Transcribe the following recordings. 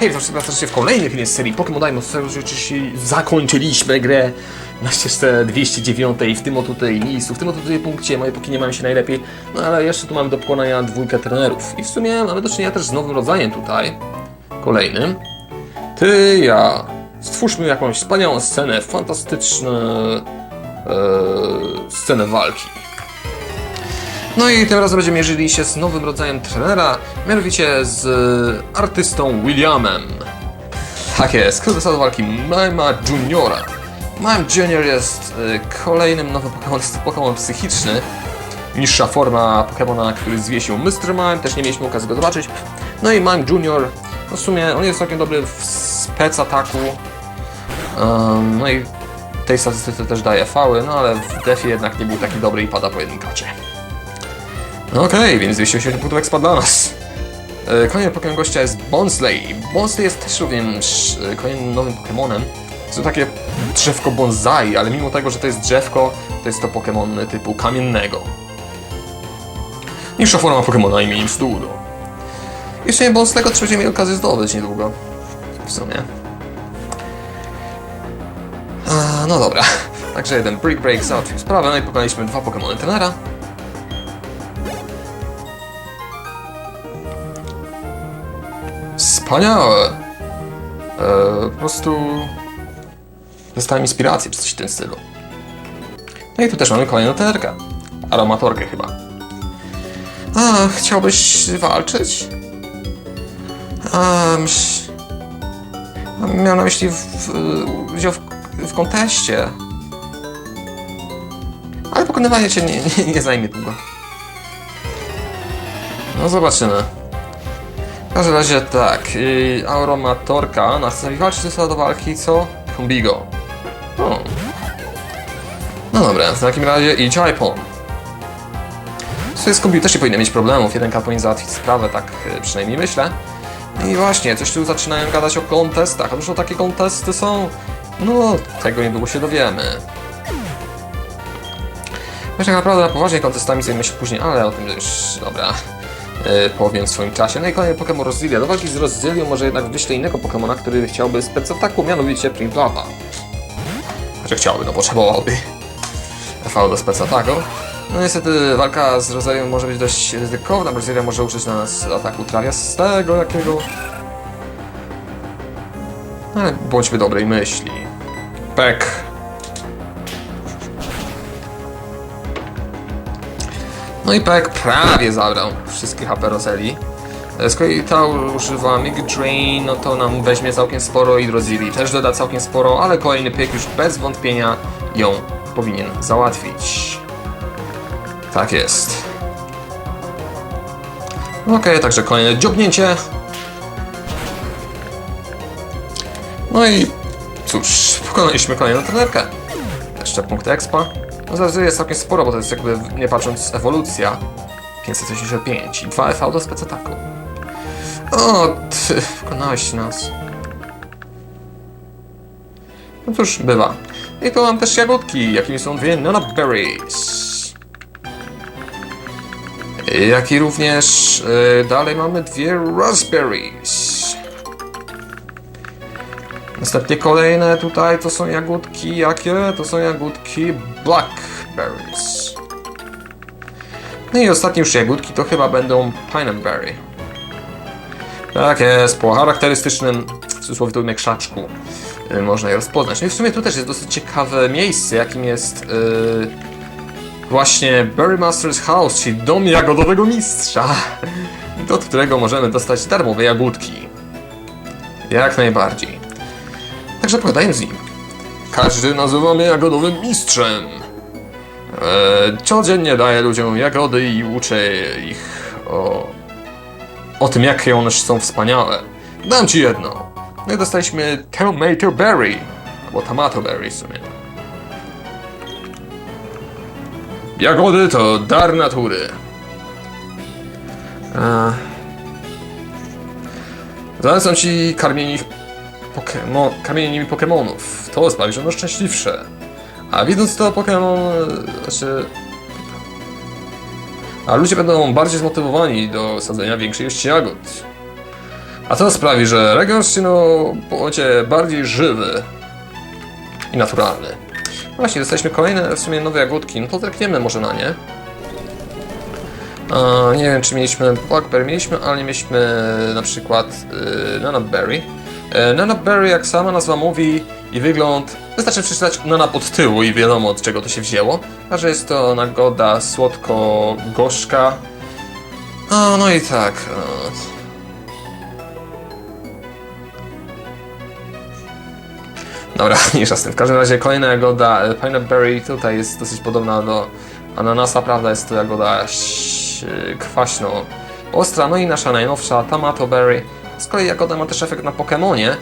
Hej, witam wszystkich serdecznie w kolejnej filmie z serii Pokémon Diamond. Oczywiście zakończyliśmy grę na ścieżce 209 w tym oto tutaj miejscu, w tym oto tutaj punkcie. Moje póki nie mają się najlepiej, no ale jeszcze tu mamy do pokonania dwójkę trenerów. I w sumie mamy do czynienia też z nowym rodzajem tutaj, kolejnym. Ty, ja. Stwórzmy jakąś wspaniałą scenę, fantastyczną e, scenę walki. No i tym razem będziemy mierzyli się z nowym rodzajem trenera, mianowicie z e, artystą Williamem. Tak jest, kto zasad walki Mima Juniora. Mime Junior jest e, kolejnym nowym Pokémon, Pokémon psychiczny. Niższa forma Pokémona, który zwiesił Mr. Mime, też nie mieliśmy okazji go zobaczyć. No i Mime Junior, no w sumie on jest całkiem dobry w spec ataku. Um, no i tej statystyce też daje fały, no ale w defie jednak nie był taki dobry i pada po jednym kacie. Okej, więc 280 punktów expa dla nas. E, Kolejnym Pokémon gościa jest Bonsley. Bonsley jest też również e, kolejnym nowym Pokémonem. To takie drzewko bonsai, ale mimo tego, że to jest drzewko, to jest to Pokémon typu kamiennego. Niższa forma Pokémona imieniem Studo. Jeszcze nie Bonsley'ego też będziemy mieli okazję zdobyć niedługo. W sumie. A, no dobra. Także jeden Brick Break załatwił sprawę, no i pokonaliśmy dwa Pokémony trenera. Wspaniałe. E, po prostu dostałem inspiracji czy coś w tym stylu. No i tu też mamy kolejną tenerkę. Aromatorkę chyba. A, chciałbyś walczyć? A, myśl... Miałem na myśli w, udział w, w konteście. Ale pokonywanie cię nie, nie, nie zajmie długo. No zobaczymy. W każdym razie tak, yy, Aromatorka następnie walczy ze do walki, co? Kumbigo. No. no dobra, w takim razie i Jaipon. Z Kumbigo też nie powinien mieć problemów, jeden powinien załatwić sprawę, tak yy, przynajmniej myślę. I właśnie, coś tu zaczynają gadać o kontestach, a dużo takie kontesty są? No, tego niedługo się dowiemy. Myślę, tak naprawdę na poważnie kontestami zajmę się później, ale o tym już, dobra, powiem w swoim czasie. No i kolejny Pokémon Rozilia. Do walki z Rozilią może jednak wyślę innego Pokémona, który chciałby specataku, mianowicie Printlava. Znaczy chciałby, no potrzebowałby. FV do specataku. No niestety walka z Rozilią może być dość ryzykowna, bo Rozilia może użyć na nas ataku trawiastego jakiego. Ale bądźmy dobrej myśli. Pek. No i Pek prawie zabrał wszystkie HP Roseli. Z kolei ta używa Mig Drain, no to nam weźmie całkiem sporo i Rozili też doda całkiem sporo, ale kolejny piek już bez wątpienia ją powinien załatwić. Tak jest. Okej, także kolejne dziobnięcie. No i cóż, pokonaliśmy kolejną trenerkę. Jeszcze punkty expa. No jest całkiem sporo, bo to jest jakby, nie patrząc, ewolucja. 585 i 2 FV do specataku. O, ty, pokonałeś nas. No cóż, bywa. I tu mam też jagódki, jakimi są dwie Nana Berries. Jak i również y, dalej mamy dwie Raspberries. Następnie kolejne tutaj to są jagódki, jakie? To są jagódki Blackberries. No i ostatnie już jagódki to chyba będą Pineberry. Tak jest, po charakterystycznym, w cudzysłowie krzaczku y, można je rozpoznać. No i w sumie tu też jest dosyć ciekawe miejsce, jakim jest yy, właśnie Berry Master's House, czyli dom jagodowego mistrza, do którego możemy dostać darmowe jagódki. Jak najbardziej. Także pogadajmy z nim. Każdy nazywa mnie jagodowym mistrzem. Eee, codziennie daję ludziom jagody i uczę ich o, o tym, jakie one są wspaniałe. Dam ci jedno. No i dostaliśmy Tomato Berry, albo Tomato Berry w sumie. Jagody to dar natury. Eee, zalecam ci karmienie ich Pokemo- kamienie nimi Pokemonów. To sprawi, że będą szczęśliwsze. A widząc to Pokemon, e, znaczy... A ludzie będą bardziej zmotywowani do sadzenia większej ilości jagód. A to sprawi, że region Sino będzie bardziej żywy i naturalny. Właśnie, dostaliśmy kolejne w sumie nowe jagódki, no to zerkniemy może na nie. A, nie wiem, czy mieliśmy Blackberry, mieliśmy, ale nie mieliśmy na przykład yy, Nanaberry. E, Nanaberry, jak sama nazwa mówi i wygląd, wystarczy przeczytać Nanap od tyłu i wiadomo od czego to się wzięło. A że jest to nagoda słodko-gorzka. O, no i tak. e, Dobra, mniejsza. W każdym razie kolejna jagoda e, Pineberry tutaj jest dosyć podobna do ananasa, prawda? Jest to jagoda ś- kwaśno ostra. No i nasza najnowsza Tomato Berry. Z kolei jagoda ma też efekt na Pokemonie.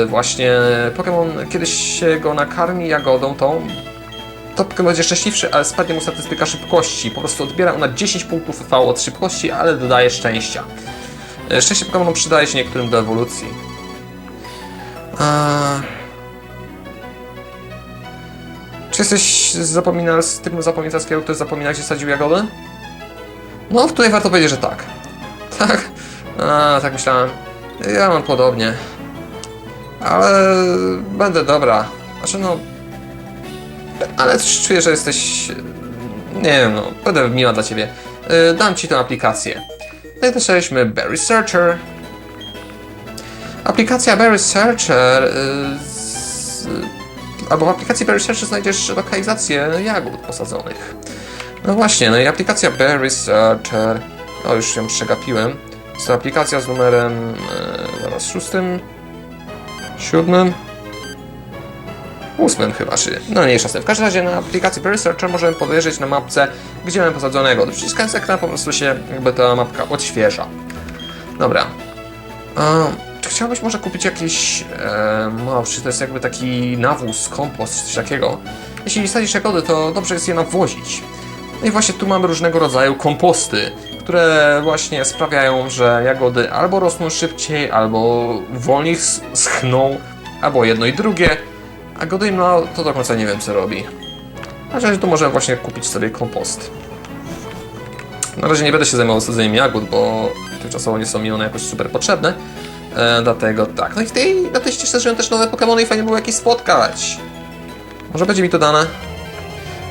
Yy, właśnie Pokémon kiedyś się go nakarmi jagodą tą, to Pokémon będzie szczęśliwszy, ale spadnie mu statystyka szybkości. Po prostu odbiera ona 10 punktów V od szybkości, ale dodaje szczęścia. Yy, Szczęście Pokémonom przydaje się niektórym do ewolucji. Eee... Czy jesteś zapominal z typu zapominalskiego, który zapomina, gdzie sadził jagody? No, tutaj warto powiedzieć, że tak. Tak? A, tak myślałem. Ja mam podobnie. Ale będę dobra. Znaczy no... Ale coś czuję, że jesteś... Nie wiem, no, będę miła dla ciebie. Yy, dam ci tę aplikację. No i dostaliśmy Berry Searcher. Aplikacja Berry Searcher... Yy, z, albo w aplikacji Berry Searcher znajdziesz lokalizację jagód posadzonych. No właśnie, no i aplikacja Berry Searcher... O, już ją przegapiłem. Jest to aplikacja z numerem... E, zaraz, szóstym... Siódmym... Ósmym chyba, czy... No mniejsza z. W każdym razie na aplikacji Berry Searcher możemy podejrzeć na mapce, gdzie mamy posadzonego. Przyciskając ekran po prostu się jakby ta mapka odświeża. Dobra. Czy chciałbyś może kupić jakiś... E, no, czy to jest jakby taki nawóz, kompost, coś takiego? Jeśli sadzisz jagody, to dobrze jest je nawozić. No i właśnie tu mamy różnego rodzaju komposty, które właśnie sprawiają, że jagody albo rosną szybciej, albo wolniej sch- schną, albo jedno i drugie. A Godymno to do końca nie wiem co robi. Na razie tu możemy właśnie kupić sobie kompost. Na razie nie będę się zajmował sadzeniem jagód, bo tymczasowo nie są mi one jakoś super potrzebne. E, dlatego tak. No i w tej, na tej ścieżce też nowe Pokémony i fajnie było jakieś spotkać. Może będzie mi to dane?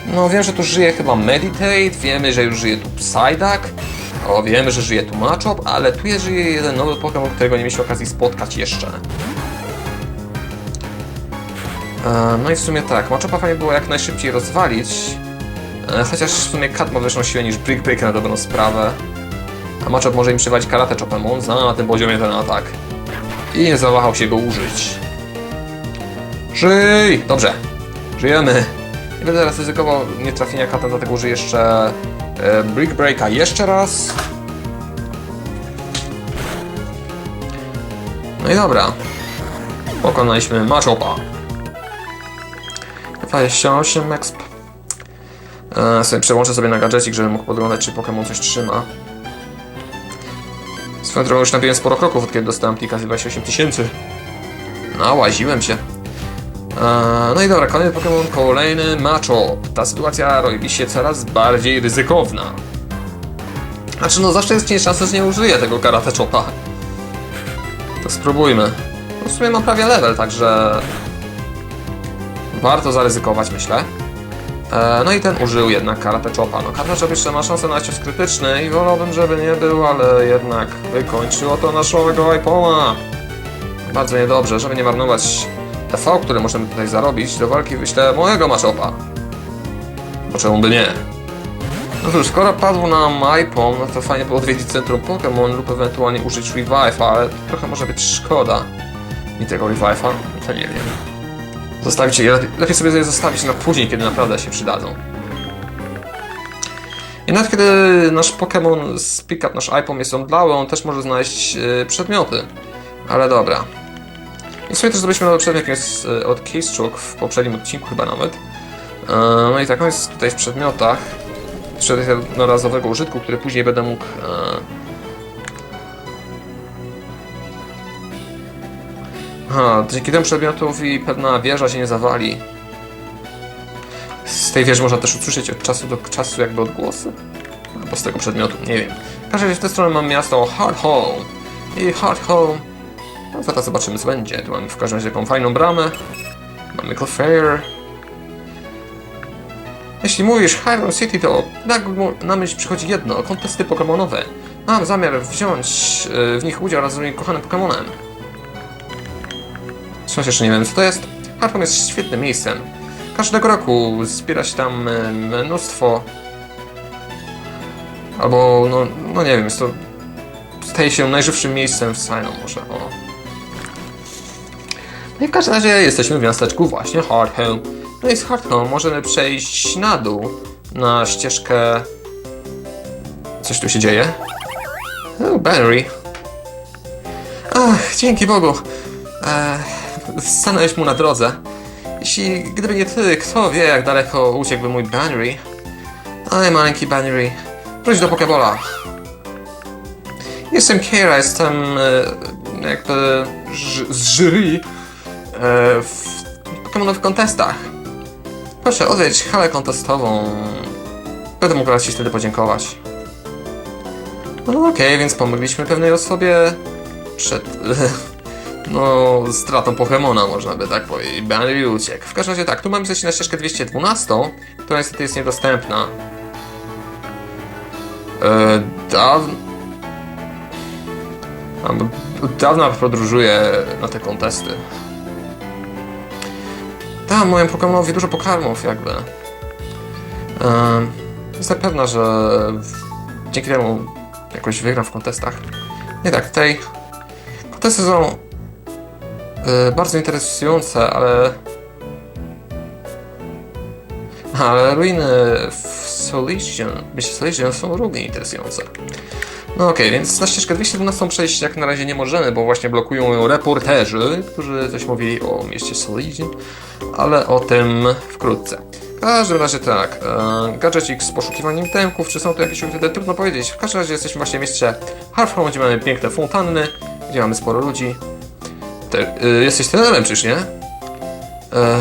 No wiem, że tu żyje chyba Meditate, wiemy, że już żyje tu Psyduck, o wiemy, że żyje tu Machop, ale tu jest żyje jeden nowy Pokémon, którego nie mieliśmy okazji spotkać jeszcze. E, No i w sumie tak, Machopa fajnie było jak najszybciej rozwalić, e, chociaż w sumie Kat ma wyższą siłę niż Brick Break na dobrą sprawę. A Machop może im przywalić karate Chopemon, zna na tym poziomie ten atak. I nie zawahał się go użyć. Żyj! Dobrze, żyjemy. Będę teraz ryzykował nie trafienia kata, dlatego użyję jeszcze e, Brick Breaka jeszcze raz. No i dobra. Pokonaliśmy Machopa. 28 exp. E, sobie przełączę sobie na gadżecik, żebym mógł podglądać, czy Pokémon coś trzyma. Swoją drogą już nabiłem sporo kroków, od kiedy dostałem aplikację 28 tysięcy. No, łaziłem się. Eee, No i dobra, kolejny Pokémon, kolejny Machop. Ta sytuacja robi się coraz bardziej ryzykowna. Znaczy, no zawsze jest szansa, że nie użyję tego Karate Chopa. To spróbujmy. No, w sumie mam prawie level, także... Warto zaryzykować, myślę. Eee, No i ten użył jednak Karate Chopa. No Karate Chop jeszcze ma szansę na cios krytyczny i wolałbym, żeby nie był, ale jednak wykończyło to naszego iPoma. Bardzo niedobrze, żeby nie marnować TV, które możemy tutaj zarobić, do walki wyślę mojego Machopa. Bo czemu by nie? No cóż, skoro padł nam iPom, no to fajnie było odwiedzić centrum Pokémon lub ewentualnie użyć Revive'a, ale trochę może być szkoda mi tego Revive'a, to nie wiem. Zostawić je, lepiej, sobie je zostawić na później, kiedy naprawdę się przydadzą. I nawet kiedy nasz Pokémon z Pickup, nasz iPom jest omdlały, on też może znaleźć yy, przedmioty. Ale dobra. I sobie też zrobiliśmy nowy przedmiot, jest e, od Keystroke w poprzednim odcinku chyba nawet. E, No i tak on jest tutaj w przedmiotach. Jeszcze jednorazowego użytku, który później będę mógł... e, Aha, dzięki temu przedmiotowi pewna wieża się nie zawali. Z tej wieży można też usłyszeć od czasu do czasu jakby odgłosy. Albo z tego przedmiotu, nie wiem. W każdym razie w tę stronę mam miasto Hard Home. i Hard Home. No zaraz zobaczymy co będzie. Tu mamy w każdym razie taką fajną bramę. Mamy Clefairy. Jeśli mówisz Hyron City, to tak na myśl przychodzi jedno, kontesty pokemonowe. Mam zamiar wziąć e, w nich udział razem z moim kochanym Pokemonem. Wciąż jeszcze nie wiem co to jest. Harpon jest świetnym miejscem. Każdego roku zbiera się tam e, mnóstwo... Albo, no, no nie wiem, jest to... Staje się najżywszym miejscem w Sinnoh może, o. No i w każdym razie jesteśmy w miasteczku właśnie Hardhome. No i z Hardhome możemy przejść na dół, na ścieżkę... Coś tu się dzieje? O, Barry. Ach, dzięki Bogu. Eee, stanąłeś mu na drodze. Jeśli gdyby nie ty, kto wie jak daleko uciekłby mój Bannery. Oj, maleńki Bannery. Wróć do Pokebola. Jestem Kiera, jestem e, jakby z jury w Pokemonowych kontestach. Proszę, odwiedź halę kontestową. Będę mógł raz ci wtedy podziękować. No okej, więc pomogliśmy pewnej osobie przed... No, stratą Pokemona, można by tak powiedzieć. Banner uciekł. W każdym razie tak, tu mamy zejść na ścieżkę 212, która niestety jest niedostępna. E, dawn... Albo od dawna podróżuję na te kontesty. Dam mojemu Pokemonowi dużo pokarmów, jakby. Jestem pewna, że dzięki temu jakoś wygram w kontestach. Nie tak, tutaj kontesty są e, bardzo interesujące, ale ale ruiny w myślę Solution są równie interesujące. No okej, więc na ścieżkę 212 przejść jak na razie nie możemy, bo właśnie blokują ją reporterzy, którzy coś mówili o mieście Solution, ale o tym wkrótce. W każdym razie tak, e, gadżecik z poszukiwaniem temków, czy są tu jakieś ukryte, trudno powiedzieć. W każdym razie jesteśmy właśnie w mieście Harford, gdzie mamy piękne fontanny, gdzie mamy sporo ludzi. Te, y, jesteś trenerem, czyż nie? E,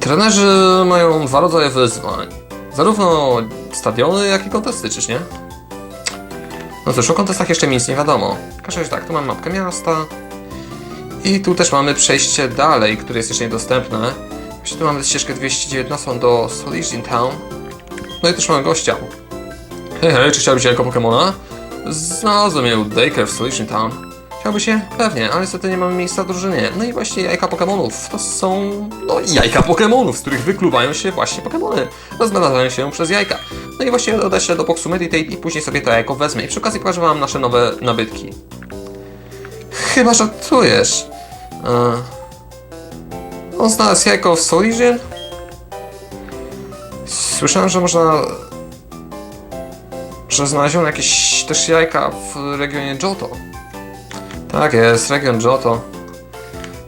trenerzy mają dwa rodzaje wyzwań. Zarówno stadiony, jak i kontesty, czyż nie? No cóż, o kontestach jeszcze nic nie wiadomo. W tak, tu mamy mapkę miasta. I tu też mamy przejście dalej, które jest jeszcze niedostępne. Właśnie tu mamy ścieżkę 219 do Solution Town. No i też mamy gościa. Hej, hej, czy chciałbyś jajko Pokemona? Znalazłem je u Daker w Solution Town. Chciałbyś je? Pewnie, ale niestety nie mamy miejsca w drużynie. No i właśnie jajka Pokemonów to są... no jajka Pokemonów, z których wykluwają się właśnie Pokemony. Rozmnażają się przez jajka. No i właśnie się do boxu Meditate i później sobie to jajko wezmę. I przy okazji pokażę wam nasze nowe nabytki. Chyba żartujesz. Eee... On znalazł jajko w Solizie? Słyszałem, że można... że znaleziono jakieś też jajka w regionie Johto. Tak jest, region Johto.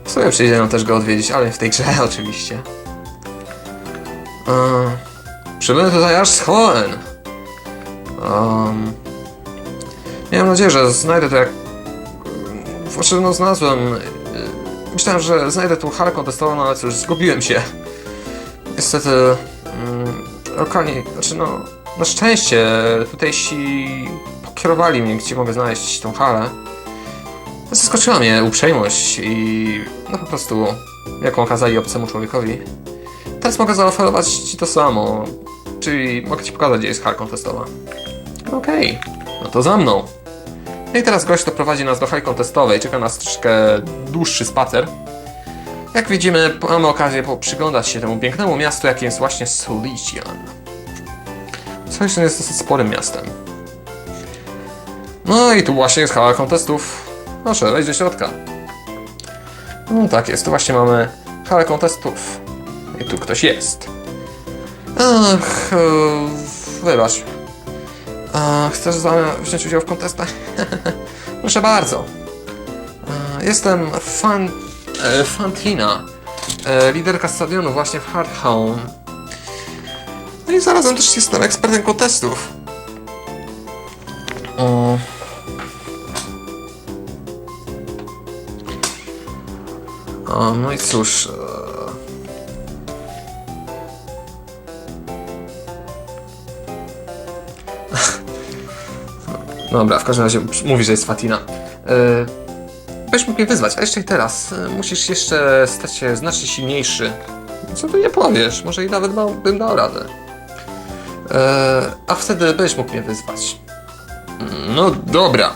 W sumie przyjdzie nam też go odwiedzić, ale w tej grze oczywiście. Eee, przybyłem tutaj aż z Hoenn. Um, miałem nadzieję, że znajdę to jak... Znaczy, no znalazłem... y, Myślałem, że znajdę tu halę kontestową, ale cóż, zgubiłem się. Niestety... Mm, lokalnie... Znaczy no... Na szczęście tutejsi pokierowali mnie, gdzie mogę znaleźć tą halę. Zaskoczyła mnie uprzejmość i no po prostu jaką okazali obcemu człowiekowi. Teraz mogę zaoferować ci to samo, czyli mogę ci pokazać, gdzie jest hala kontestowa. Okej, no to za mną. No i teraz gość doprowadzi nas do hali kontestowej, czeka nas troszkę dłuższy spacer. Jak widzimy, mamy okazję przyglądać się temu pięknemu miastu, jakim jest właśnie Solician. Solician jest dosyć sporym miastem. No i tu właśnie jest hala kontestów. Proszę, wejdź do środka. No tak jest, tu właśnie mamy halę kontestów. I tu ktoś jest. Ach, e, wybacz. A, chcesz za- wziąć udział w kontestach? Proszę bardzo. E, Jestem fan, e, Fantina, e, liderka stadionu właśnie w Hardhome. No i zarazem też jestem ekspertem kontestów. O. O, no i cóż. e, Dobra, w każdym razie mówi, że jest Fatina. Yy, mógł mnie wyzwać, a jeszcze i teraz. y, Musisz jeszcze stać się znacznie silniejszy. Co ty nie powiesz? Może i nawet bym dał radę. E, a wtedy będziesz mógł mnie wyzwać. Mm, No dobra.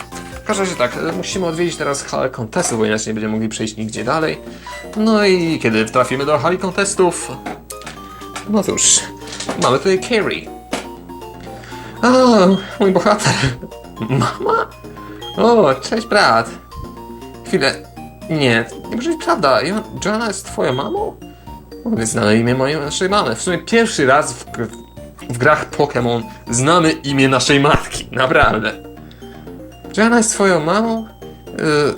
Każdym razie tak, e, musimy odwiedzić teraz halę kontestów, bo inaczej nie będziemy mogli przejść nigdzie dalej. No i kiedy trafimy do hali kontestów... No cóż, mamy tutaj Carrie. A, mój bohater. Mama? O, cześć brat. Chwilę. Nie, nie może być prawda. Jo- Joanna jest twoją mamą? Jest znane imię mojej naszej mamy. W sumie pierwszy raz w, w grach Pokémon znamy imię naszej matki. Naprawdę. Joanna jest twoją mamą? Yy,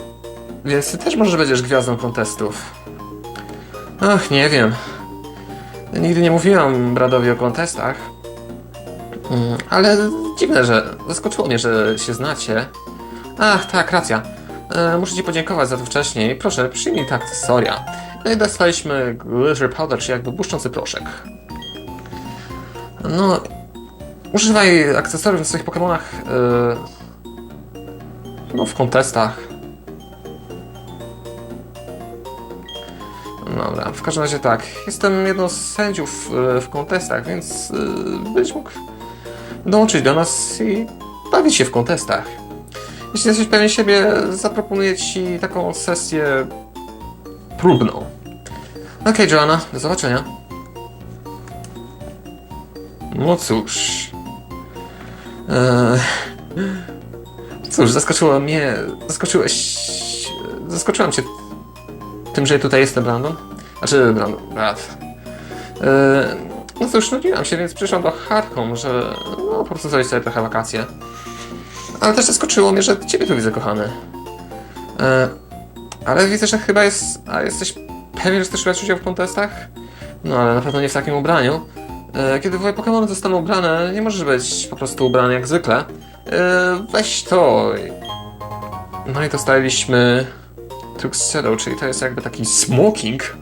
więc ty też może będziesz gwiazdą kontestów. Ach, nie wiem. Nigdy nie mówiłam Bradowi o kontestach. Mm, ale dziwne, że zaskoczyło mnie, że się znacie. Ach, tak, racja. E, muszę ci podziękować za to wcześniej. Proszę, przyjmij tak akcesoria. No i dostaliśmy glitter powder, czy jakby błyszczący proszek. No, używaj akcesoriów w swoich Pokemonach. e, no, w kontestach. Dobra, w każdym razie tak. Jestem jedną z sędziów e, w kontestach, więc e, będziesz mógł dołączyć do nas i bawić się w kontestach. Jeśli jesteś pewien siebie, zaproponuję ci taką sesję próbną. Okej, Joanna, do zobaczenia. No cóż. Eee, cóż, zaskoczyło mnie. Zaskoczyłeś. Zaskoczyłam cię tym, że tutaj jestem, Brandon. Znaczy, Brandon, brat. Eee, no cóż, nudziłam się, więc przyszłam do Hardhome, że no, po prostu zrobić sobie trochę wakacje. Ale też zaskoczyło mnie, że ciebie tu widzę, kochany. E, ale widzę, że chyba jest... A jesteś pewien, że chcesz brać udział w kontestach? No, ale na pewno nie w takim ubraniu. E, kiedy twoje Pokémony zostaną ubrane, nie możesz być po prostu ubrany jak zwykle. E, weź to. No i dostaliśmy... Tuxedo, czyli to jest jakby taki smoking.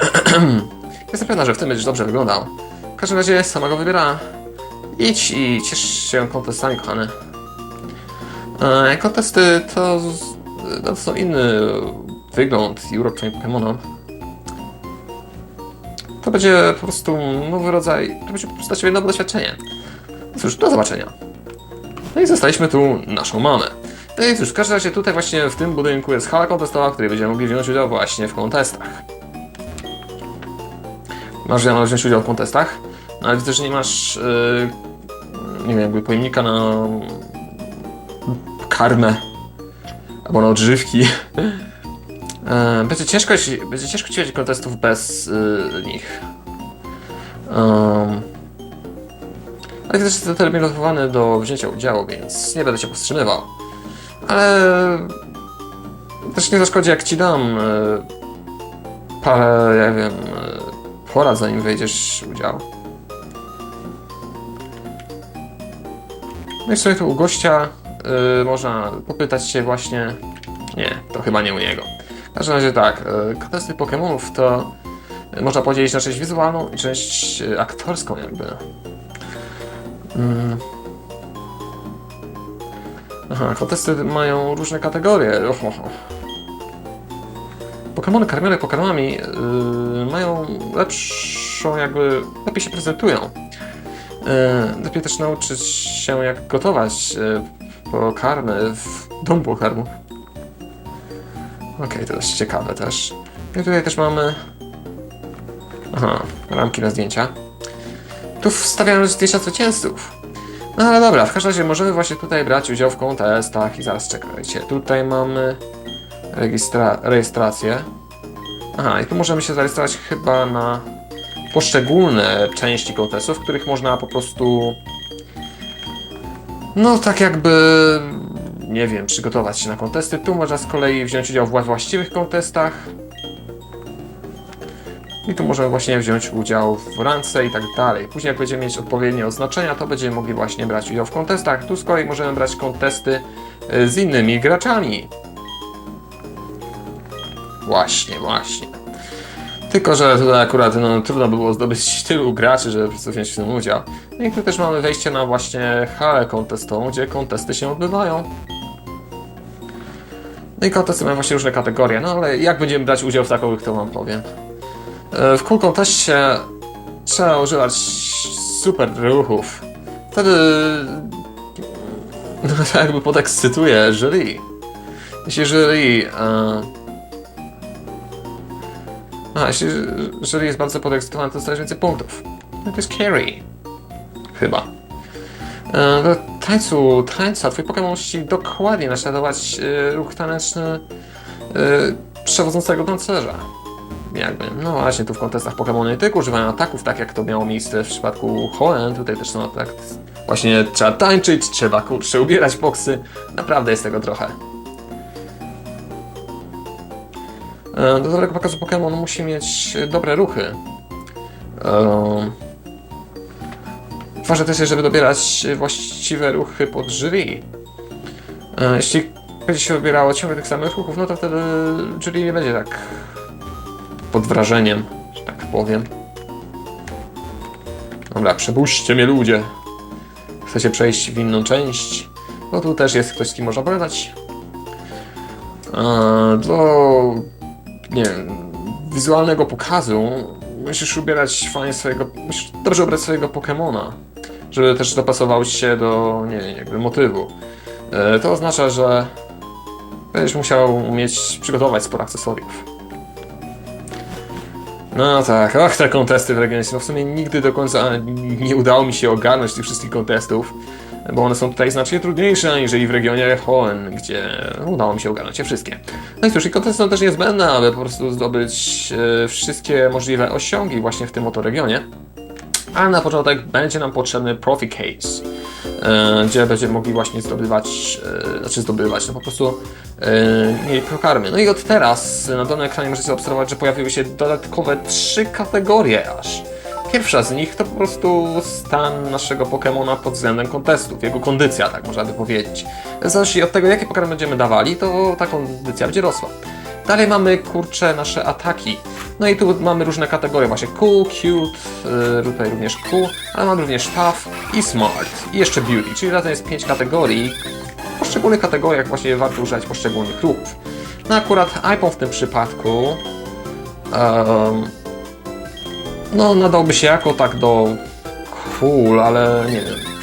Jestem pewna, że w tym będziesz dobrze wyglądał. W każdym razie sama go wybiera. Idź i ciesz się kontestami, kochany. E, kontesty to, no, to są inny wygląd i urok Pokémonom. To będzie po prostu nowy rodzaj, to będzie po prostu dla ciebie nowe doświadczenie. Cóż, do zobaczenia. No i zostaliśmy tu naszą mamę. No i cóż, w każdym razie tutaj właśnie w tym budynku jest hala kontestowa, w której będziemy mogli wziąć udział właśnie w kontestach. Masz Jana, wziąć udział w kontestach, no ale widzę, że nie masz, yy, nie wiem, jakby pojemnika na karmę albo na odżywki. E, Będzie ciężko, będzie ciężko ci kontestów bez y, nich. Um, ale widzę, że jesteś zdeterminowany do wzięcia udziału, więc nie będę cię powstrzymywał. Ale też nie zaszkodzi, jak ci dam y, parę, ja wiem, y, porad, zanim wejdziesz udział. No i sobie tu u gościa y, można popytać się właśnie... Nie, to chyba nie u niego. W każdym razie tak, y, kontesty Pokémonów to można podzielić na część wizualną i część aktorską jakby. Mm. Aha, kontesty mają różne kategorie. Pokémony karmione pokarmami yy, mają lepszą jakby, lepiej się prezentują. Yy, lepiej też nauczyć się jak gotować yy, pokarmy w domu pokarmu. Okej, to dość ciekawe też. I tutaj też mamy... Aha, ramki na zdjęcia. Tu wstawiamy zdjęcia zwycięzców. No ale dobra, w każdym razie możemy właśnie tutaj brać udział w kontestach i zaraz czekajcie. Tutaj mamy rejestra rejestrację. Aha, i tu możemy się zarejestrować chyba na poszczególne części kontestów, w których można po prostu no tak jakby nie wiem, przygotować się na kontesty. Tu można z kolei wziąć udział we właściwych kontestach. I tu możemy właśnie wziąć udział w rance i tak dalej. Później jak będziemy mieć odpowiednie oznaczenia, to będziemy mogli właśnie brać udział w kontestach. Tu z kolei możemy brać kontesty y, z innymi graczami. Właśnie, właśnie. Tylko, że tutaj akurat no, trudno było zdobyć tylu graczy, żeby wziąć w tym udział. No i tu też mamy wejście na właśnie halę kontestową, gdzie kontesty się odbywają. No i kontesty mają właśnie różne kategorie, no ale jak będziemy brać udział w takowych, to wam powiem. E, W cool conteście trzeba używać super ruchów. Wtedy no, to jakby podekscytuje jury. Jeśli jury... E, a, jeśli jury jest bardzo podekscytowane, to dostajesz więcej punktów. No to jest carry. Chyba. E, Do tańcu, tańca, twój Pokémon musi dokładnie naśladować ruch taneczny przewodzącego tancerza. Jakby, no właśnie, tu w kontestach Pokémony tylko używają ataków, tak jak to miało miejsce w przypadku Hoenn, tutaj też są atak. Właśnie trzeba tańczyć, trzeba kurczę ubierać boksy, naprawdę jest tego trochę. E, Do dobrego pokazu Pokémon musi mieć dobre ruchy. Ważne też jest, żeby dobierać właściwe ruchy pod jury. E, Jeśli będzie się wybierało ciągle tych samych ruchów, no to wtedy jury nie będzie tak pod wrażeniem, że tak powiem. Dobra, przepuśćcie mnie ludzie. Chcecie przejść w inną część? No tu też jest ktoś, z kim można pogadać. E, Do, nie wiem, wizualnego pokazu musisz ubierać fajnie swojego, musisz dobrze ubrać swojego Pokemona, żeby też dopasował się do, nie wiem, jakby motywu. E, To oznacza, że będziesz musiał mieć, przygotować sporo akcesoriów. No tak, ach, te kontesty w regionie. No w sumie nigdy do końca nie udało mi się ogarnąć tych wszystkich kontestów, bo one są tutaj znacznie trudniejsze aniżeli w regionie Hoenn, gdzie udało mi się ogarnąć je wszystkie. No i cóż, i kontesty są też niezbędne, aby po prostu zdobyć e, wszystkie możliwe osiągi właśnie w tym oto regionie. Ale na początek będzie nam potrzebny Profi Case, e, gdzie będziemy mogli właśnie zdobywać, e, znaczy zdobywać, no po prostu e, mieli prokarmy. No i od teraz na dolnym ekranie możecie obserwować, że pojawiły się dodatkowe trzy kategorie aż. Pierwsza z nich to po prostu stan naszego Pokemona pod względem kontestów, jego kondycja, tak można by powiedzieć. W zależności od tego, jakie Pokémon będziemy dawali, to ta kondycja będzie rosła. Dalej mamy, kurcze, nasze ataki. No i tu mamy różne kategorie, właśnie cool, cute, yy, tutaj również cool, ale mamy również tough i smart i jeszcze beauty, czyli razem jest pięć kategorii. W poszczególnych kategoriach właśnie warto używać poszczególnych ruchów. No akurat iPhone w tym przypadku em, no nadałby się jako tak do cool, ale nie wiem.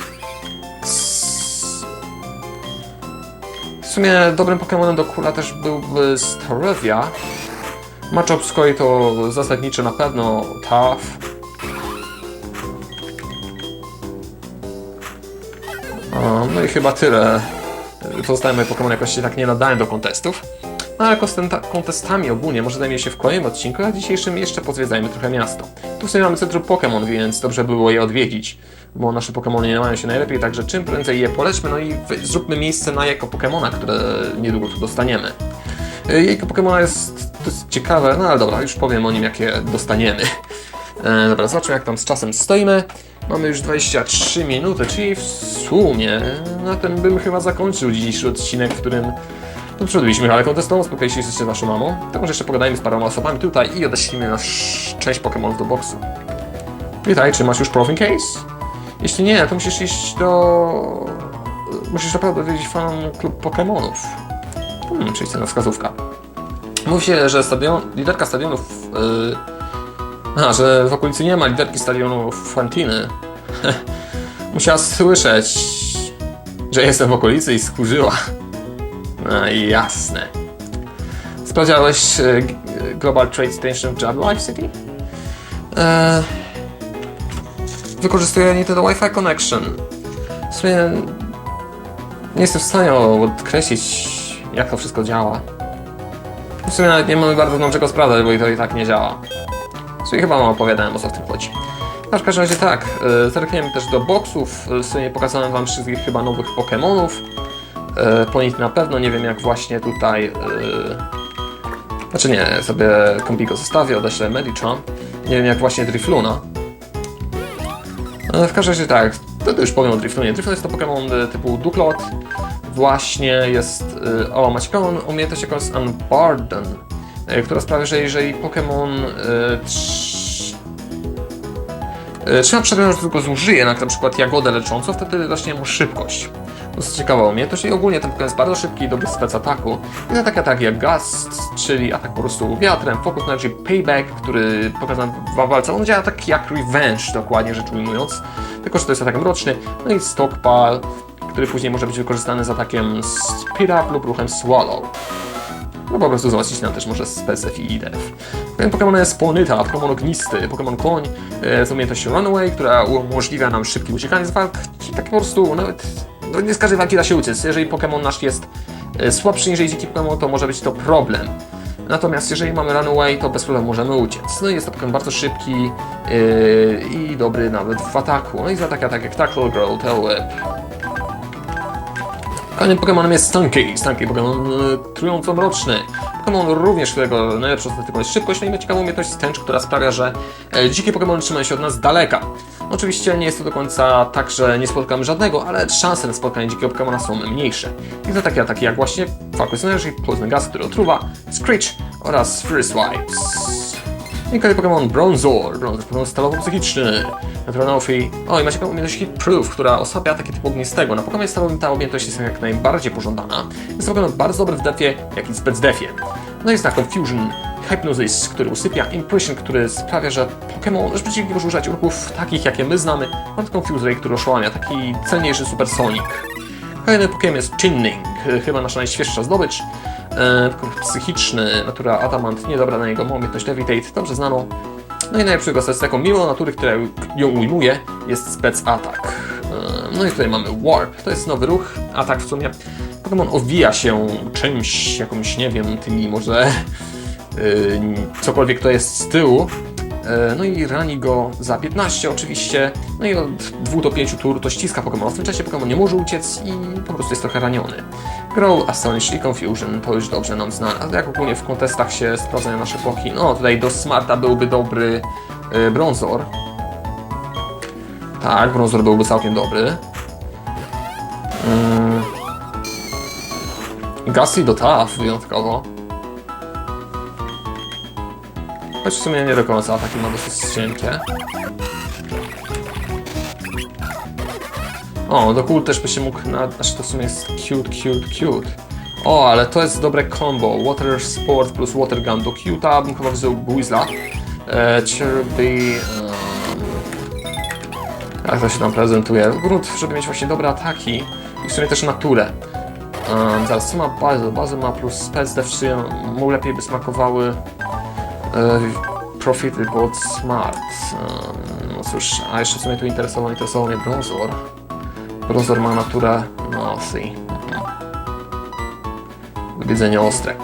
Sumie dobrym Pokémonem do Kula też byłby Staravia. Matchup z kolei to zasadniczy na pewno Tough. No i chyba tyle. Pozostałe moje Pokémon jakoś się tak nie nadają do kontestów. No ale kontestami ogólnie może zajmiemy się w kolejnym odcinku, a dzisiejszym jeszcze pozwiedzajmy trochę miasto. Tu w sumie mamy centrum Pokémon, więc dobrze by było je odwiedzić, bo nasze Pokémony nie mają się najlepiej, także czym prędzej je polećmy, no i zróbmy miejsce na jako Pokémona, które niedługo tu dostaniemy. Y, Jejko Pokémona jest ciekawe, no ale dobra, już powiem o nim, jakie dostaniemy. E, dobra, zobaczmy jak tam z czasem stoimy. Mamy już 23 minuty, czyli w sumie na tym bym chyba zakończył dzisiejszy odcinek, w którym no, przebyliśmy halę kontestową, spotkaliśmy się z naszą mamą. To może jeszcze pogadajmy z paroma osobami tutaj i odeślimy nasz część Pokémonów do boksu. Witaj, czy masz już Profin Case? Jeśli nie, to musisz iść do... Musisz naprawdę odwiedzić fan klub Pokémonów. Hmm, czyli cena wskazówka. Mówi się, że stadion, liderka stadionów... Yy, a, że w okolicy nie ma liderki stadionu Fantiny. Musiała słyszeć, że jestem w okolicy i skurzyła. No jasne. Sprawdzałeś e, g- Global Trade Station Java Life City? E, wykorzystuję Nintendo Wi-Fi Connection. W sumie nie jestem w stanie odkreślić, jak to wszystko działa. W sumie nawet nie mamy bardzo dobrego sprawdzać, bo i to i tak nie działa. W sumie chyba wam opowiadałem, o co w tym chodzi. No, w każdym razie tak, e, zerkniemy też do boxów. W sumie pokazałem wam wszystkich chyba nowych Pokémonów. E, po nich na pewno, nie wiem jak właśnie tutaj... E, znaczy nie, sobie Kombigo zostawię, odeślę Medicham. Nie wiem jak właśnie Drifluna. E, w każdym razie tak, to, już powiem o Driflunie. Driflun jest to Pokémon e, typu Ducklot. Właśnie jest... E, o, ma ciekawą umiejętność jakąś Unbarden. e, która sprawia, że jeżeli Pokémon trz- trzyma przedmiot, tylko zużyje na, na przykład jagodę leczącą, wtedy rośnie mu szybkość. Dosyć ciekawa umiejętność i ogólnie ten Pokémon jest bardzo szybki i dobry spec ataku. I to takie ataki jak Gust, czyli atak po prostu wiatrem, Focus Energy Payback, który pokazany w walce, on działa tak jak Revenge, dokładnie rzecz ujmując, tylko że to jest atak mroczny, no i Stockpile, który później może być wykorzystany z atakiem Speed Up lub ruchem Swallow. No po prostu załatwić nam też może spec i def. Ten Pokémon jest Ponyta, Pokémon ognisty, Pokémon koń e, z umiejętnością Runaway, która umożliwia nam szybkie uciekanie z walk i tak po prostu nawet no nie z każdej walki da się uciec. Jeżeli Pokémon nasz jest słabszy niż Pokémon, to może być to problem. Natomiast jeżeli mamy Runaway, to bez problemu możemy uciec. No i jest to Pokémon bardzo szybki yy, i dobry nawet w ataku. No i za takie ataki jak Tackle, Growl, Tail Whip, Kolejnym Pokémonem jest Stunky. Stunky, Pokémon e, trująco-mroczny. Pokémon również, którego najlepszą statystyką jest szybkość, no i ma ciekawą umiejętność Stench, która sprawia, że e, dzikie Pokémon trzymają się od nas z daleka. Oczywiście nie jest to do końca tak, że nie spotkamy żadnego, ale szanse na spotkanie dzikiego Pokémona są mniejsze. I to takie ataki jak właśnie Focus Energy, Poison Gas, który otruwa, Screech oraz Free Swipes. I kolejny Pokémon Bronzor. Bronzor Pokémon stalowo-psychiczny. Naturalnofi. O, i macie taką umiejętność Hit Proof, która osłabia ataki typu ognistego. Na Pokémonie stalowym ta umiejętność jest jak najbardziej pożądana. Jest Pokémon bardzo dobry w defie, jak i spec-defie. No jest tak Confusion, Hypnosis, który usypia, Impression, który sprawia, że Pokémon, że przeciwnik może używać ruchów takich, jakie my znamy, oraz Confuse który oszłamia, taki cenniejszy Super Sonic. Kolejny Pokémon jest Chinning, chyba nasza najświeższa zdobycz. E, Pokémon psychiczny, natura Adamant, niedobra na ma umiejętność Levitate, dobrze znaną. No i najlepszy go jest taką miłą natury, która ją ujmuje, jest spec atak. E, No i tutaj mamy Warp, to jest nowy ruch, atak w sumie. Pokémon owija się czymś, jakąś, nie wiem, tymi może y, cokolwiek to jest z tyłu. E, No i rani go za 15 oczywiście, no i od 2 do 5 tur to ściska Pokémon. W tym czasie Pokémon nie może uciec i po prostu jest trochę raniony. Grow, Astonish i Confusion to już dobrze nam znane. A jak ogólnie w kontestach się sprawdzają nasze poki, no tutaj do Smarta byłby dobry y, Bronzor. Tak, Bronzor byłby całkiem dobry. Mm. Gasly do Tough wyjątkowo. Choć w sumie nie do końca, ataki ma dosyć cienkie. O, do kul też by się mógł na... Znaczy to w sumie jest cute, cute, cute. O, ale to jest dobre combo. Water Sport plus Water Gun. Do cute'a bym chyba wziął Buizla. E, Cherby... Um, jak to się tam prezentuje? Grunt, żeby mieć właśnie dobre ataki i w sumie też naturę. Um, zaraz, co ma bazę? Bazę ma plus spec czy mu lepiej by smakowały e, Profit Gold Smart. Um, no cóż, a jeszcze w sumie tu interesował, interesował mnie Bronzor. Bronzor ma naturę Nocy. Wiedzenie ostre.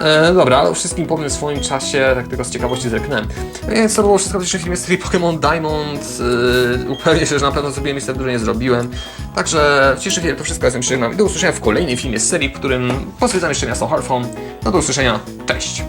E, dobra, ale wszystkim powiem w swoim czasie, tak tylko z ciekawości zerknąłem. Więc to było wszystko w dzisiejszym filmie serii Pokémon Diamond. E, upewnię się, że na pewno zrobiłem miejsce, które nie zrobiłem. Także w dzisiejszym filmie to wszystko, jestem żegnam i do usłyszenia w kolejnym filmie z serii, w którym pozwiedzam jeszcze miasto Harfon. No do usłyszenia, cześć!